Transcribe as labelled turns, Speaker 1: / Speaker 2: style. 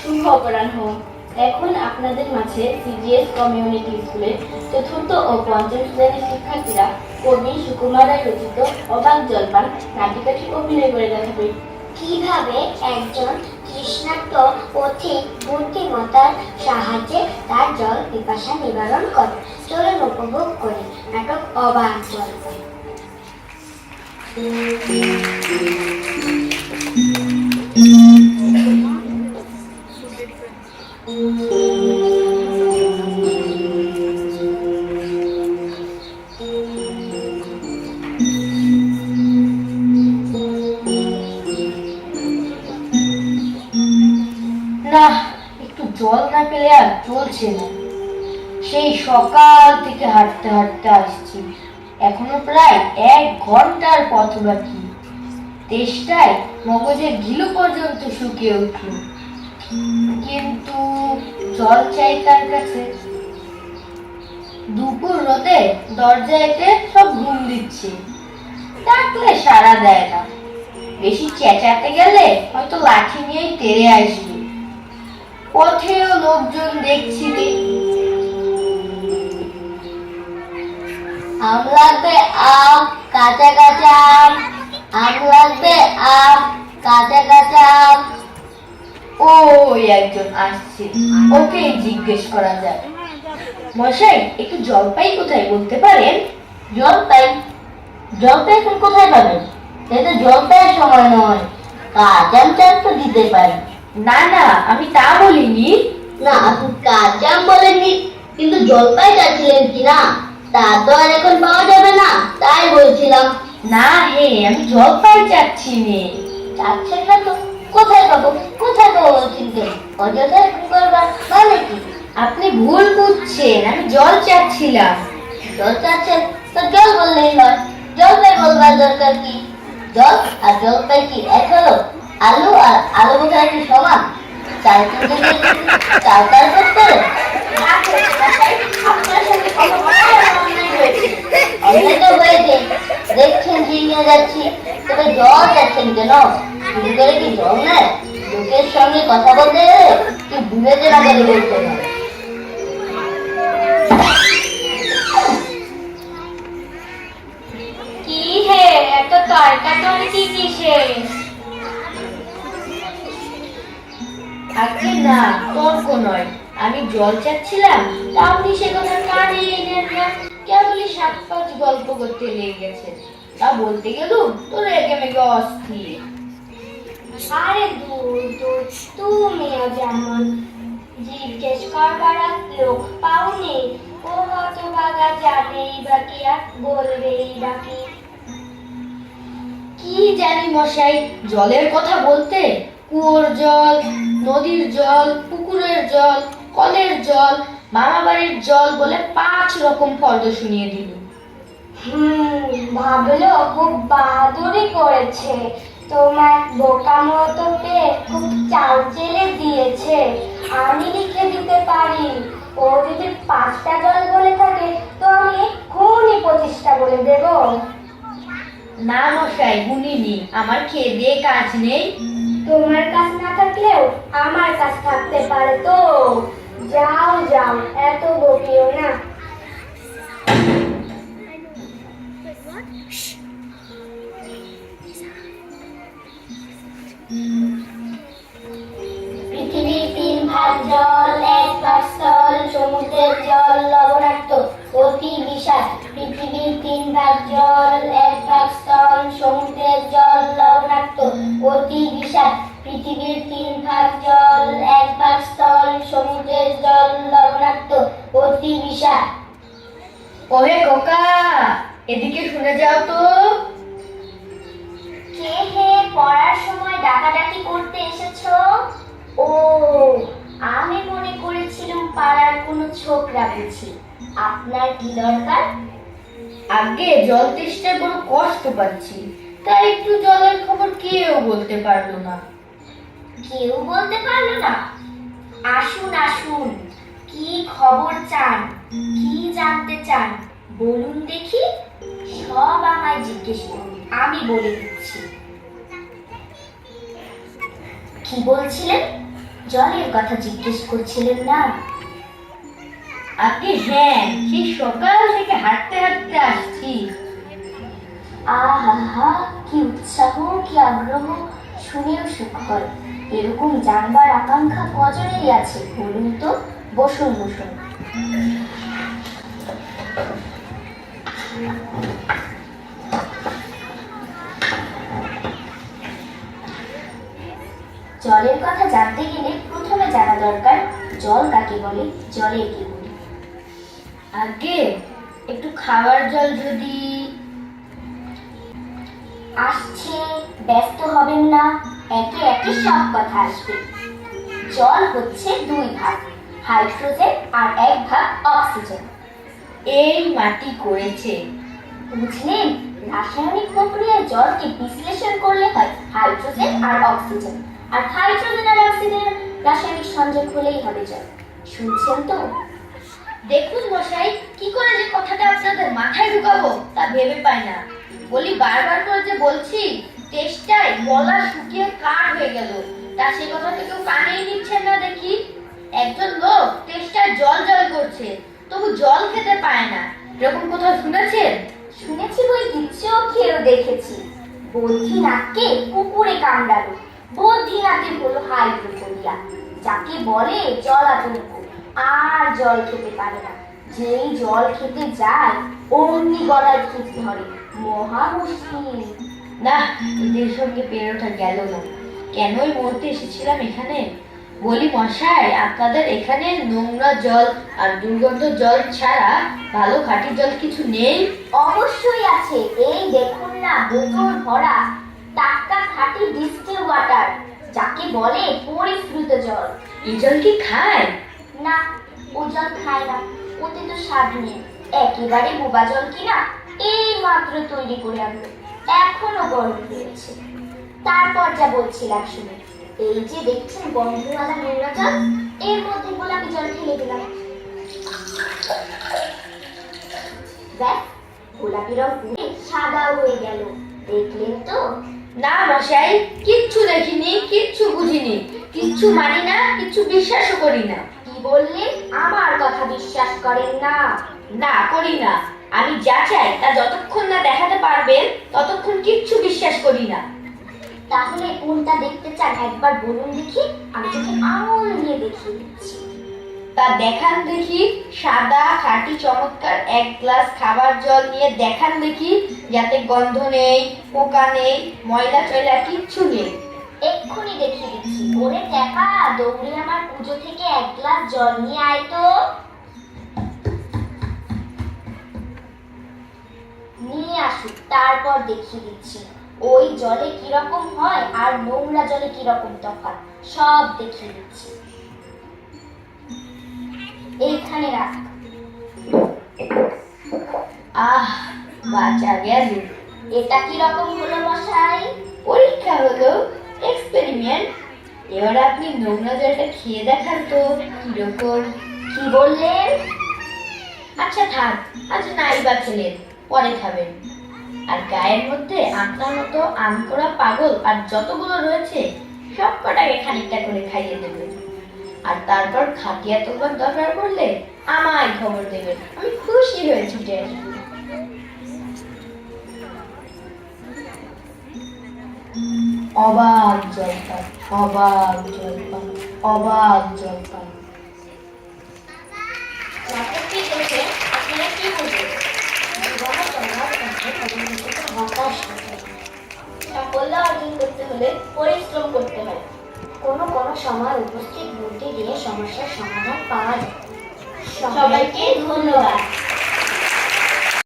Speaker 1: শুভ অপরাহ্ন এখন আপনাদের মাঝে সিজিএস কমিউনিটি স্কুলের চতুর্থ ও পঞ্চম শ্রেণির শিক্ষার্থীরা কবি সুকুমার রায় রচিত অবাক জলপান নাটিকাটি অভিনয় করে দেখাবে।
Speaker 2: কীভাবে একজন তৃষ্ণার্ত পথিক বুদ্ধিমত্তার সাহায্যে তার জল পিপাসা নিবারণ করে? চলুন উপভোগ করে নাটক অবাক জল
Speaker 3: না, একটু জল না পেলে আর চলছে না। সেই সকাল থেকে হাঁটতে হাঁটতে আসছি। এখনও প্রায় এক ঘণ্টার পথ বাকি। তেষ্টায় মগজের গিলু পর্যন্ত শুকিয়ে উঠল। কিন্তু জল চাই কার কাছে। দুপুর রোদে দরজায় এসে সব ঘুম দিচ্ছে। ডাকলে সাড়া দেয় না। বেশি চেঁচাতে গেলে হয়তো লাঠি নিয়েই তেড়ে আসবে। পথেও লোকজন দেখছি
Speaker 2: আম লাগবে আম, কাঁচা কাঁচা আম। আম লাগবে আম, কাঁচা কাঁচা আম।
Speaker 3: ওই একজন আসছে। ওকে জিজ্ঞেস করা যায় মশাই একটু জলপাই কোথায় বলতে পারেন? জলপাই? জলপাই এখন কোথায় পাবেন? এটা জলপাইয়ের সময় নয়। কাজাম চাল তো দিতে পারি না না আমি তা বলিনি।
Speaker 2: না আপনি কাঁচা আম বলেননি কিন্তু জলপাই চাচ্ছিলেন কি না? তা তো আর এখন পাওয়া যাবে না তাই বলছিলাম।
Speaker 3: না হে আমি জলপাই চাচ্ছি নে।
Speaker 2: চাচ্ছেন না তো। কোথায় পাবো? কোথায় পাবো কেন অযথা করবার মানে কি?
Speaker 3: আপনি ভুল বুঝছেন, আমি জল চাচ্ছিলাম।
Speaker 2: জল চাচ্ছেন তো জল বললেই হয়। জলপাই বলবার দরকার কি? জল আর জলপাই কি এক হলো? আলু আর আলু বোঝা কি সমান? চাল চাল চাল করতে দেখছেন চিনিয়ে যাচ্ছি। তবে জল যাচ্ছেন কেন? করে কি নেয় লোকের সঙ্গে কথা বলতে গেলে কি বুঝেছে না করে বলতে হয়
Speaker 1: কি হে এত তর্কাতর্কি কিসে
Speaker 3: আজকে না তর্ক নয়। আমি জল চাচ্ছিলাম তা আপনি সে কথা কানে এলেন না। কেবলই সাত পাঁচ গল্প করতে লেগে গেছে? তা বলতে গেলুম তো রেগে মেগে অস্থির।
Speaker 2: আরে দূর যেমন জিজ্ঞেস করবার লোক পাওনি। ও হতভাগা জানেই বাকি আর বলবেই বাকি
Speaker 3: কি। জানি মশাই, জলের কথা বলতে? কুয়োর জল, নদীর জল, পুকুরের জল, কলের জল মামা বাড়ির জল বলে পাঁচ রকম ফর্দ শুনিয়ে দিল।
Speaker 2: হুম, ভাবলো খুব বাহাদুরি করেছে। তোমার বোকা মতো পেয়ে খুব চাল চেলে দিয়েছে। আমি লিখে দিতে পারি। ও যদি পাঁচটা জল বলে থাকে তো আমি এক্ষুনি পঁচিশটা বলে দেবো।
Speaker 3: না মশাই গুনিনি আমার খেয়ে দিয়ে কাজ নেই।
Speaker 2: তোমার কাছ না থাকলেও আমার কাছ থাকতে পারে তো। যাও যাও এত বিশাল পৃথিবীর তিন ভাগ জল এক ভাগ স্থল সমুদ্রের জল লবণাক্ত অতি বিশাল পৃথিবীর তিন ভাগ জল এক ভাগ স্থল সমুদ্রের জল লবণাক্ত অতি বিশাল
Speaker 3: ওহে কোকা এদিকে শুনে যাও তো।
Speaker 2: কে হে পড়ার সময় ডাকাডাকি করতে এসেছ? ও আমি মনে করেছিলাম পাড়ার কোনো ছোকরা বুঝি আপনার কি দরকার?
Speaker 3: আগে জল তেষ্টায় বড় কষ্ট পাচ্ছি, তাই একটু জলের খবর কেউ বলতে পারল না।
Speaker 2: কেউ বলতে পারল না? আসুন আসুন, কি খবর চান? কি জানতে চান? বলুন দেখি, সব আমায় জিজ্ঞেস করুন, আমি বলে দিচ্ছি। কি বলছিলেন? জলের কথা জিজ্ঞেস করছিলেন না?
Speaker 3: আগে হ্যাঁ সেই সকাল থেকে হাঁটতে হাঁটতে আসছি।
Speaker 2: আহা কি উৎসাহ, কি আগ্রহ, শুনেও সুখ হয় এরকম জানবার আকাঙ্ক্ষা কজনেরই আছে, বলুন তো, বসুন বসুন। জলের কথা জানতে গেলে প্রথমে জানা দরকার, জল কাকে বলে? জলে কি?
Speaker 3: আগে একটু খাবার জল যদি
Speaker 2: আসছে, ব্যস্ত হবেন না, একে একে সব কথা আসবে। জল হচ্ছে দুই ভাগ, হাইড্রোজেন আর এক ভাগ অক্সিজেন।
Speaker 3: এই মাটি করেছে।
Speaker 2: বুঝলেন? রাসায়নিক প্রক্রিয়ায় জলকে বিশ্লেষণ করলে হয় হাইড্রোজেন আর অক্সিজেন। আর হাইড্রোজেন আর অক্সিজেন রাসায়নিক সংযোগ হলেই হবে জল। শুনছেন তো?
Speaker 3: দেখুন মশাই, কি করে যে কথাটা আপনাদের মাথায় ঢুকাবো তা ভেবে পাই না। বলি বারবার করে যে বলছি তেষ্টায় গলা শুকিয়ে কাঠ হয়ে গেল? তা সে কথাটা কেউ কানেই নিচ্ছেন না দেখি। একজন লোক তেষ্টায় জল জল করছে, তবু জল খেতে পায় না। এরকম কোথাও শুনেছেন?
Speaker 2: শুনেছি বই কি চোখেও দেখেছি। বদ্রীনাথকে কুকুরে কামড়ালো। বদ্রীনাথের হলো হাইড্রোফোবিয়া যাকে বলে জলাতঙ্ক। আর জল খেতে পারে না। যেই জল খেতে যায়, অমনি গলায় খিচ ধরে। মহা মুশকিল।
Speaker 3: না এদের সঙ্গে পেরে ওঠা গেল না। কেনই বলতে এসেছিলাম এখানে? বলি মশাই, আপনাদের এখানে নোংরা জল আর দুর্গন্ধ জল ছাড়া ভালো খাঁটি জল কিছু নেই?
Speaker 2: অবশ্যই আছে। এই দেখুন না বোতল ভরা টাটকা খাঁটি ডিস্টিল ওয়াটার যাকে বলে পরিশ্রুত জল।
Speaker 3: এই জল কি খায়?
Speaker 2: জল খায় না ওতে তো স্বাদ নেই একেবারে বোবা জল কিনা এই মাত্র তৈরি করে আনলো। এখনও গরম হয়েছে তারপর যা বলছিলাম শুনে, এই যে দেখছেন গন্ধওয়ালা নোংরা জল এর মধ্যে গোলাপি জল ঢেলে দিলাম। ব্যাস, গোলাপি রং পুড়ে সাদা হয়ে গেল। দেখলেন তো?
Speaker 3: না মশাই, কিচ্ছু দেখিনি, কিচ্ছু বুঝিনি। কিচ্ছু মানি না, কিচ্ছু বিশ্বাসও করি না।
Speaker 2: কি বললেন আমার কথা বিশ্বাস করেন না।
Speaker 3: না করি না। আমি যা চাই তা যতক্ষণ না দেখাতে পারবেন ততক্ষণ কিচ্ছু বিশ্বাস করি না।
Speaker 2: তাহলে কোনটা দেখতে চান একবার বলুন দেখি। আমি তোকে আঙুল দেখিয়ে দিচ্ছি।
Speaker 3: তা দেখান দেখি সাদা খাঁটি চমৎকার এক গ্লাস খাবার জল নিয়ে দেখান দেখি যাতে গন্ধ নেই পোকা নেই ময়লা চয়লা কিচ্ছু নেই।
Speaker 2: এক্ষুনি দেখিয়ে দিচ্ছি। ওরে দেখা দৌড়ে আমার পুজো থেকে এক গ্লাস জল নিয়ে আয় তো। নিয়ে আসুক, তারপর দেখিয়ে দিচ্ছি। ওই জলে কীরকম হয় আর নোংরা জলে কীরকম তফাৎ, সব দেখিয়ে দিচ্ছি। এইখানে রাখ।
Speaker 3: আহ, বাঁচা গেল।
Speaker 2: এটা কীরকম হলো মশাই?
Speaker 3: পরীক্ষা হলো। এক্সপেরিমেন্ট এবার আপনি নোংরা জলটা খেয়ে দেখান তো, কীরকম?
Speaker 2: কি বললেন?
Speaker 3: আচ্ছা থাক, আজ নাই বা খেলেন, পরে খাবেন। আর গায়ের মধ্যে আপনার মতো আম করা পাগল আর যতগুলো রয়েছে, সব কটাকে খানিকটা করে খাইয়ে দেবেন। আর তারপর খাটিয়া তোলবার দরকার পড়লে আমায় খবর দেবেন, আমি খুশি হয়ে ছুটে আসব অবাক জলপান অবাক জলপান অবাক জলপান।
Speaker 1: অর্জন করতে হলে পরিশ্রম করতে হয়।
Speaker 2: কোনো কোনো সময় উপস্থিত সমস্যার সমাধান পাওয়া যায়।
Speaker 1: সবাইকে ধন্যবাদ।